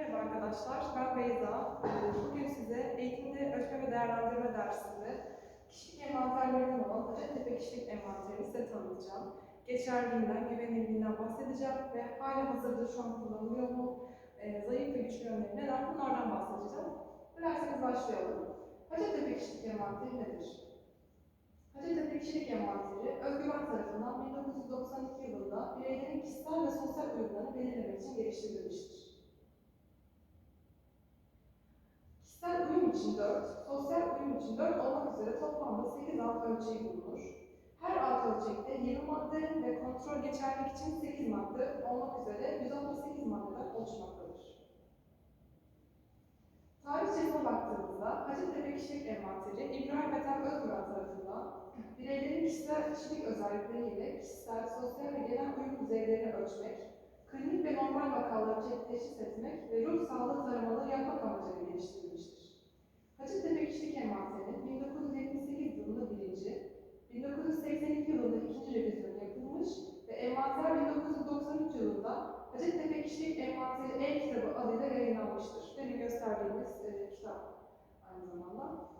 Merhaba arkadaşlar, ben Beyza. Ee, Bugün size eğitimde ölçme ve değerlendirme dersinde kişilik envanterlerinden olan Hacettepe kişilik envanterini size tanıtacağım. Geçerliğinden, güvenilirliğinden bahsedeceğim ve hala hazırda şu an kullanılıyor mu, Ee, zayıf ve güçlü yönleri neler bunlardan bahsedeceğim. Dilerseniz başlayalım. Hacettepe kişilik envanteri nedir? Hacettepe kişilik envanteri, Özgüven tarafından 1992 yılında bireylerin kişisel ve sosyal uyumlarını belirlemek için geliştirilmiştir. Kişisel uyum için 4, sosyal uyum için 4 olmak üzere toplamda 8 alt ölçeği bulunur. Her alt ölçekte 20 madde ve kontrol geçerlilik için 8 madde olmak üzere 168 maddeden oluşmaktadır. Tarihçesine baktığımızda Hacettepe Kişilik Envanteri İbrahim Ethem Özgüven tarafından bireylerin kişisel kişilik özellikleriyle kişisel, sosyal ve genel uyum düzeylerini ölçmek, klinik ve normal vakaları teşhis etmek ve ruh sağlığı taramaları yapmak amacıyla geliştirilmiştir. Hacettepe Kişilik Envanteri'nin 1978 yılında birinci, 1982 yılında ikinci revizyonu yapılmış ve envanter 1993 yılında Hacettepe Kişilik Envanteri E-kitabı adıyla yayınlanmıştır. Demin gösterdiğimiz e, kitap aynı zamanda.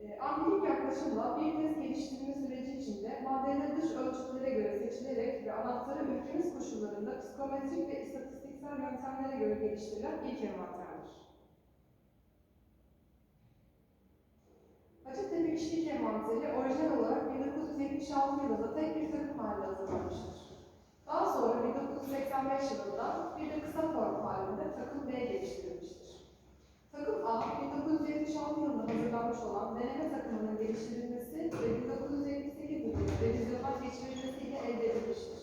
E, Analitik yaklaşımla bir tez geliştirme süreci içinde maddeleri dış ölçütlere göre seçilerek ve anahtarı ülkemiz koşullarında psikometrik ve istatistiksel yöntemlere göre geliştirilen ilk envanterdir. Hacettepe Kişilik Envanteri orijinal olarak 1976 yılında tek bir takım halinde hazırlanmıştır. Daha sonra 1985 yılında bir de kısa form halinde takım B geliştirilmiştir. Takım A, 1976 yılında hazırlanmış olan deneme takımının geliştirilmesi ve 1978 yılında revizyona geçirilmesiyle elde edilmiştir.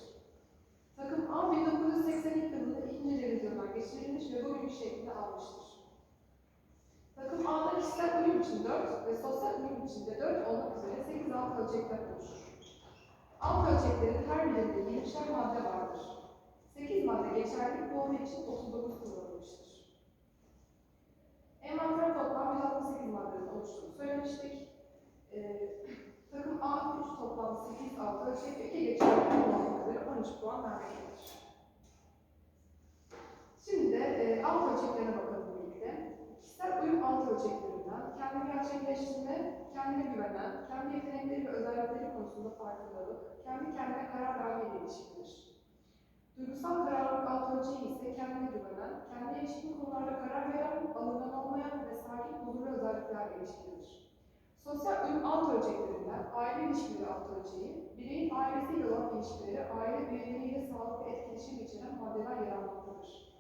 Takım A, 1982 yılında ikinci revizyona geçirilmiş ve bugünkü şeklini almıştır. Takım A'da kişisel uyum için 4 ve sosyal uyum için de 4 olmak üzere 8 alt ölçekten oluşur. Alt ölçeklerin her birinde 20'şer madde vardır. 8 madde geçerlilik olduğu için 39 kullanılmıştır. Envanter toplam 168 maddeden oluştuğunu söylemiştik. Ee, takım A 3 toplam 8 alt ölçek ve 2 geçerlilik olmak üzere 13 puan vermektedir. Şimdi de e, alt ölçeklerine bakalım birlikte. Kişisel uyum alt ölçeklerinden kendini gerçekleştirme, kendine güvenen, kendi yetenekleri ve özellikleri konusunda farkındalık, kendi kendine karar verme ile ilişkilidir. Duygusal kararlılık alt ölçeği ise kendine güvenen, kendi ilişkin konularda karar veren, alınan huzurlu özelliklerle ilişkilidir. Sosyal uyum alt ölçeklerinden aile ilişkileri alt ölçeği, bireyin ailesiyle olan ilişkileri, aile üyeleriyle sağlıklı etkileşim geçiren maddeler yer almaktadır.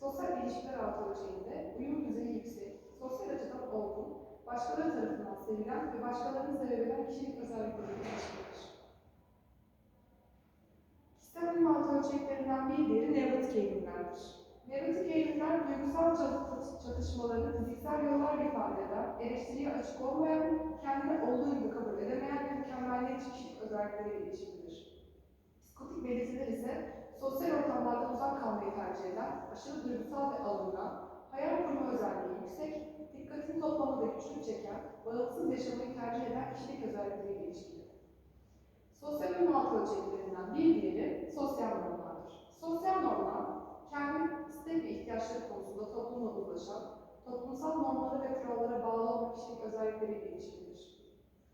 Sosyal ilişkiler alt ölçeğinde uyum düzeyi yüksek, sosyal açıdan olgun, başkaları tarafından sevilen ve başkalarını sevebilen kişilik özellikleri ilişkidir. Kişisel uyum alt ölçeklerinden bir diğeri nevrotik eğilimlerdir. Nevrotik eğilimler duygusal çat- çatışmalarını fiziksel yollarla ifade eden, eleştiriye açık olmayan, kendini olduğu gibi kabul edemeyen ve mükemmelliyetçi özellikleriyle ilişkilidir. Psikotik belirtiler ise sosyal ortamlardan uzak kalmayı tercih eden, aşırı duygusal ve alıngan, hayal kurma özelliği yüksek, dikkatini toplamada güçlük çeken, bağımsız yaşamayı tercih eden kişilik özellikleriyle ilişkili. Sosyal uyum alt bir diğeri sosyal normlardır. Sosyal normlar, kendi istek ve ihtiyaçları konusunda toplumla uzlaşan, toplumsal normlara ve kurallara bağlı olma kişilik özellikleriyle ilişkilidir.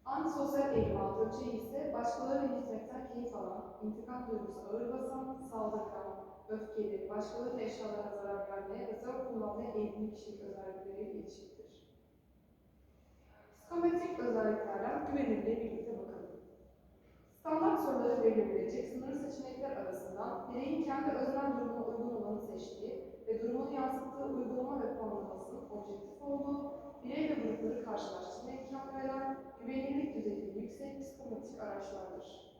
Antisosyal eğilim ölçeği ise başkalarını incitmekten keyif alan, intikam duygusu ağır basan, saldırgan, öfkeli, başkalarının eşyalarına zarar vermeye ve zor kullanmaya eğilimli kişilik özellikleriyle ilişkilidir. Psikometrik özelliklerden güvenilirliğe birlikte bakalım. Standart soruları belirleyecek sınırlı seçenekler arasından bireyin kendi öznel durumuna seçtiği ve durumunu yansıttığı uygulama ve puanlamasının objektif olduğu, birey ve grupları karşılaştırma imkanı veren, güvenilirlik düzeyi yüksek psikometrik araçlardır.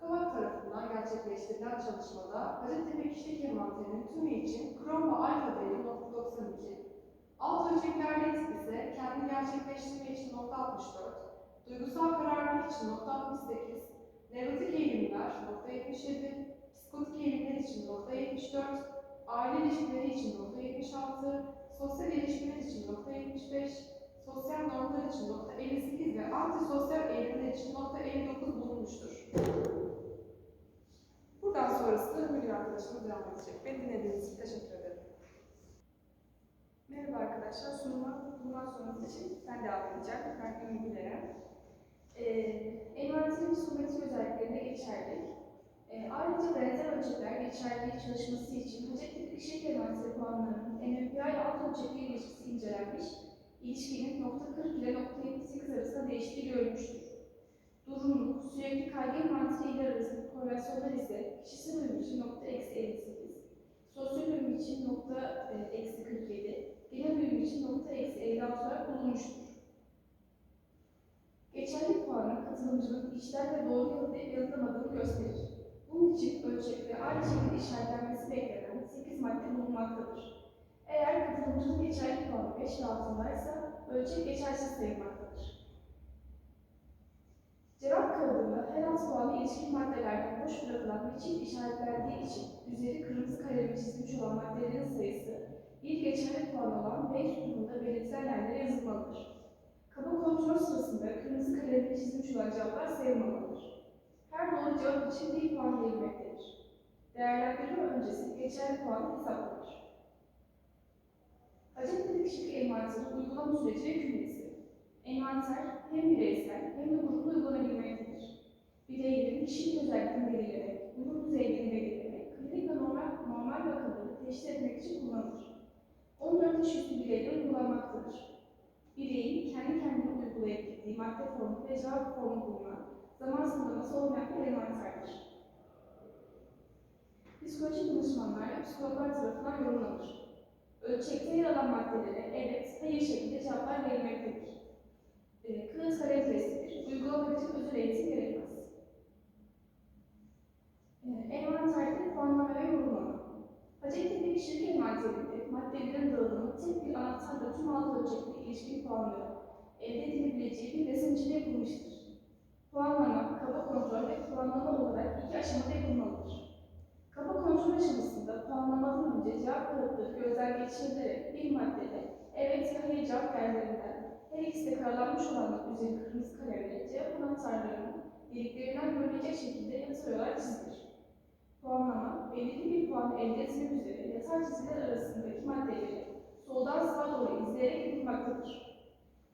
Kavak tarafından gerçekleştirilen çalışmada Hacettepe Kişilik Envanteri'nin tümü için Krom ve Alfa değeri .92, alt ölçeklerde ise kendi gerçekleştirme için .64, duygusal kararlılık için .68, nevrotik eğilimler .77, psikotik eğilimler için .74, aile ilişkileri için .76, sosyal ilişkiler için .75, sosyal normlar için .58 ve antisosyal eğilimler için .59 bulunmuştur. Buradan sonrası Hülya arkadaşımız devam edecek. Beni dinlediğiniz için teşekkür ederim. Merhaba arkadaşlar, sunuma bundan sonrası için ben devam edeceğim. Ben Ümmü Güler'im. Ee, envanterin psikometri özelliklerine geçerli. Ee, ayrıca benzer ölçekler geçerli çalışması için Hacettepe kişilik envanteri puanlarının NMPI alt ölçekli ilişkisi incelenmiş. İlişkinin nokta 40 ile nokta 78 arasında değiştiği görülmüştür. Durumluk, sürekli kaygı ile arasındaki korelasyonlar ise kişisel uyum için nokta eksi 58, sosyal uyum için nokta e, eksi 47, genel uyum için nokta eksi 56 olarak bulunmuştur. Geçerli puanın katılımcının işler ve doğru yanıtlayıp yanıtlamadığını gösterir. Bunun için ölçekte aynı şekilde işaretlenmesi beklenen 8 madde bulunmaktadır. Eğer katılımcının geçerli puanı 5 ve altındaysa ölçek geçersiz sayılmaktadır. Cevap kağıdında her alt puanı ilişkin maddelerden boş bırakılan ve çift işaretlendiği için üzeri kırmızı kalemle çizilmiş olan maddelerin sayısı bir geçerli puan olan B sütununda belirtilen yerlere yazılmalıdır. Kaba kontrol sırasında kırmızı kalemle çizilmiş olan cevaplar sayılmamalıdır. Her doğru cevap için bir puan verilmektedir. Değerlendirme öncesi geçerli puan hesaplanır. Hacettepe kişilik envanteri uygulama süreci ve kümesi. Envanter hem bireysel hem de gruplu uygulanabilmektedir. Bireylerin kişilik özelliklerini belirlemek, uyum düzeylerini belirlemek, klinik ve normal, normal vakaları teşhis etmek için kullanılır. 14 yaş üstü bireyler uygulanmaktadır bireyin kendi kendine uygulayıp gittiği madde formu ve cevap formu bulunan zaman sınırlaması olmayan bir envanterdir. Ve psikologlar tarafından yorumlanır. Ölçekte yer alan maddelere evet, hayır şeklinde cevaplar verilmektedir. E, kağıt kalem testidir. Uygulamak için özel eğitim gerekmez. E, envanterde puanlama ve yorumlama. Hacettepe kişilik envanterinde maddelerin dağılımı tek bir anahtarla tüm alt ölçekli ilişkin puanları elde edilebileceği bir resim içinde yapılmıştır. Puanlama, kaba kontrol ve puanlama olarak iki aşamada yapılmalıdır. Kaba kontrol aşamasında puanlamadan önce cevap kağıtları gözden geçirilerek bir maddede evet ve hayır cevap yerlerinden her ikisi de karalanmış olanlar üzeri kırmızı kalemle cevap anahtarlarının deliklerinden görülecek şekilde yatay olarak çizilir. Puanlama, belirli bir puan elde etmek üzere yatay çizgiler arasındaki maddeleri soldan sağa doğru izleyerek yapılmaktadır.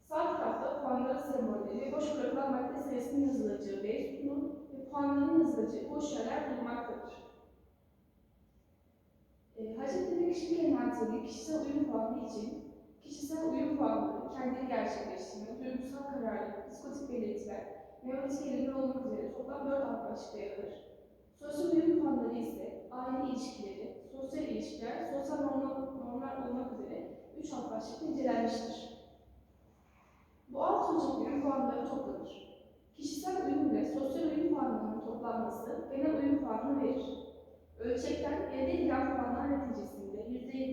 Sağ tarafta puanların sembolleri ve boş bırakılan madde sayısının yazılacağı B sütunu ve puanların yazılacağı boş yerler bulunmaktadır. Hacettepe kişilik envanterinin kişisel uyum puanı için kişisel uyum puanları kendini gerçekleştirme, duygusal kararlılık, psikotik belirtiler, nevrotik eğilimler olmak üzere toplam 4 alt başlıkta alır. Sosyal uyum puanları ise aile ilişkileri, sosyal ilişkiler, sosyal normal olmak üzere 3 alt başlıkta incelenmiştir. Bu alt ölçeklerin puanları toplanır. Kişisel uyum ile sosyal uyum puanlarının toplanması genel uyum puanını verir. Ölçekten elde edilen puanlar neticesinde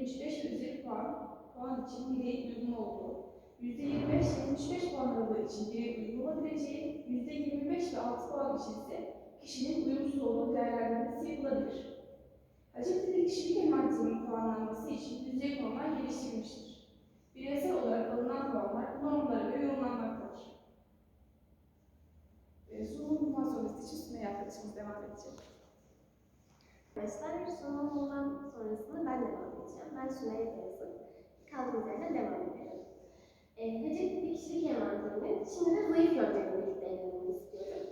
%75 ve üzeri puan, puan için bireyin uygun olduğu, %25-75 puan aralığı için bireyin uygun olabileceği, %25 ve 6 puan için ise kişinin uyumsuz olduğu değerlendirmesi yapılabilir. Hacettepe kişilik envanterinin puanlanması için düzey puanlar geliştirilmiştir. Bireysel olarak alınan puanlar normlara göre yorumlanmaktadır. E, sunumun bundan sonrası için Sümeyye arkadaşımız devam edecek. Arkadaşlar sunumumdan sonrasında ben devam edeceğim. Ben Sümeyye Beyazıt. Kaldığımız yerden devam edelim. E, Hacettepe kişilik envanterinin şimdi de zayıf yönlerini birlikte incelemek istiyorum.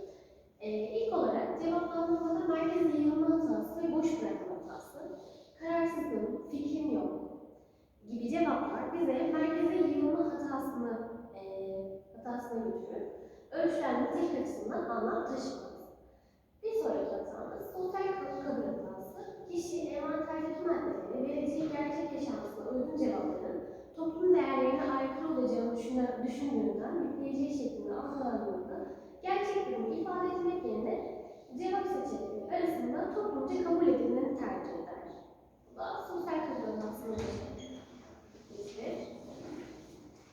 E, ilk olarak cevaplandırmada merkez yayılma hatası ve boş bırakma hatası, kararsızlığım, fikrim yok gibi cevaplar bize merkeze yayılma hatasını e, hatasına götürür. Ölçülenme tek açısından anlam taşımaz. Bir sonraki hatamız sosyal kabul kabul hatası. Kişi envanterdeki maddeleri vereceği gerçek yaşantısına uygun cevapların toplum değerlerine aykırı olacağını düşündüğünden yükleyeceği şeklinde algılandığında gerçeklerini ifade etmek yerine cevap seçenekleri arasında toplumca kabul edileni tercih eder. Bu da sosyal kabul hatasına geçir.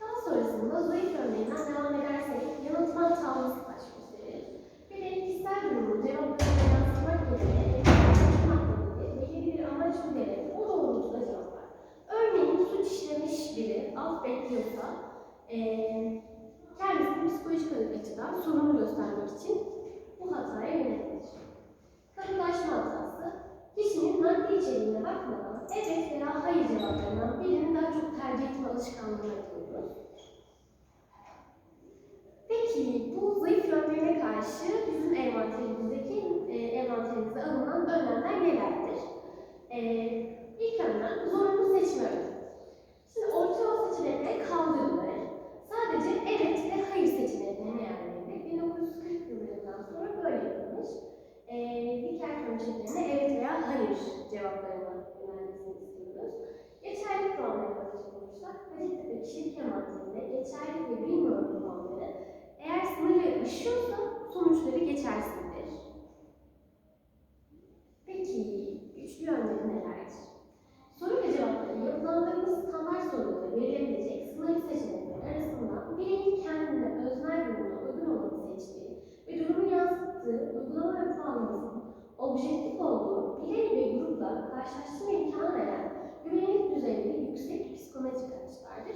Daha sonrasında zayıf örneğinden devam edersek yanıltma hatalısı baş gösterir. Birey kişisel durumu cevaplarına yansıtmak yerine etkili maddeleri belirli bir amaç üzerine o doğrultuda cevaplar. Örneğin suç işlemiş bekliyorsa eee kendisini psikolojik açıdan sorumlu göstermek için bu hataya yönelilir. Katılaşma hatası, kişinin bakmadan evet veya hayır cevaplarından birini daha çok tercih etme alışkanlığına ediyoruz. Peki bu zayıf yönlerine karşı bizim envanterimizdeki e, envanterimize alınan önlemler nelerdir? E, ilk önlem zorunlu seçme önlemi. Şimdi orta yol seçenekleri kaldırılır. Sadece evet ve hayır seçeneklerine yer verilir. 1940 yıllarından sonra böyle yapılmış. E, Diker ölçeklerine evet veya hayır cevaplarına yönelmesini istiyoruz. Geçerli puanlara bakacak olursak, Hacettepe kişilik envanterinde geçerli ve bilmiyorum puanları eğer sınırı aşıyorsa sonuçları geçersizdir. Peki, üçlü yöntemi nelerdir? Soru ve cevapları yapılandığımız standart soruları verilebilecek sınırlı seçenekler arasından bireyin kendine öznel durumuna uygun olanı seçtiği ve durumu yansıttığı uygulama ve puanlamasının objektif olduğu birey ve grupla karşılaştırma imkanı veren güvenlik düzeyleri yüksek psikometrik araçlardır.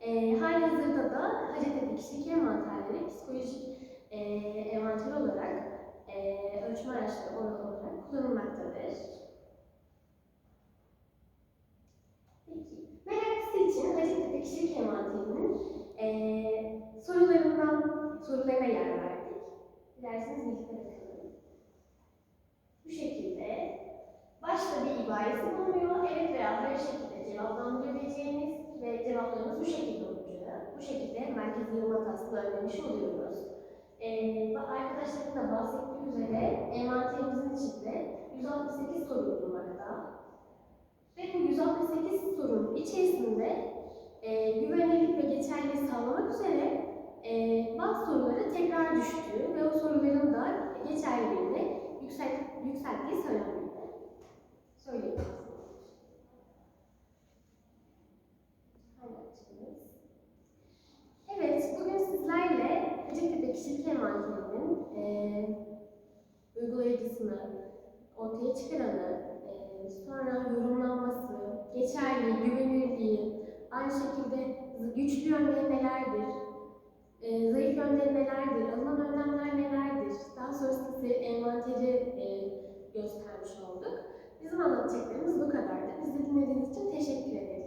E, halihazırda da Hacettepe kişilik envanterleri psikolojik e, envanter olarak e, ölçme araçları olarak kullanılmaktadır. Peki, meraklısı için Hacettepe kişilik envanterinin e, sorularından sorularına yer verdik. Dilerseniz birlikte bakalım. Bu şekilde başta bir ibaresi bulunuyor. Evet veya hayır şekilde cevaplandırabileceğiniz ve cevaplarımız bu şekilde olacak. Bu şekilde merkezi yol hatasını önlemiş oluyoruz. Ee, ve arkadaşların da bahsettiği üzere envanterimizin içinde 168 soru bulunmakta. Ve bu 168 sorunun içerisinde e, güvenilirlik ve geçerliliği sağlamak üzere e, bazı soruları tekrar düştüğü ve o soruların da geçerliliğini yüksel, yükselttiği söylenmekte. Söyleyeyim. çıkaranı, e, sonra yorumlanması, geçerli, güvenildiği, aynı şekilde güçlü yönleri nelerdir, e, zayıf yönleri nelerdir, alınan önlemler nelerdir, daha sonrasında size envanteri e, göstermiş olduk. Bizim anlatacaklarımız bu kadardı. Bizi dinlediğiniz için teşekkür ederim.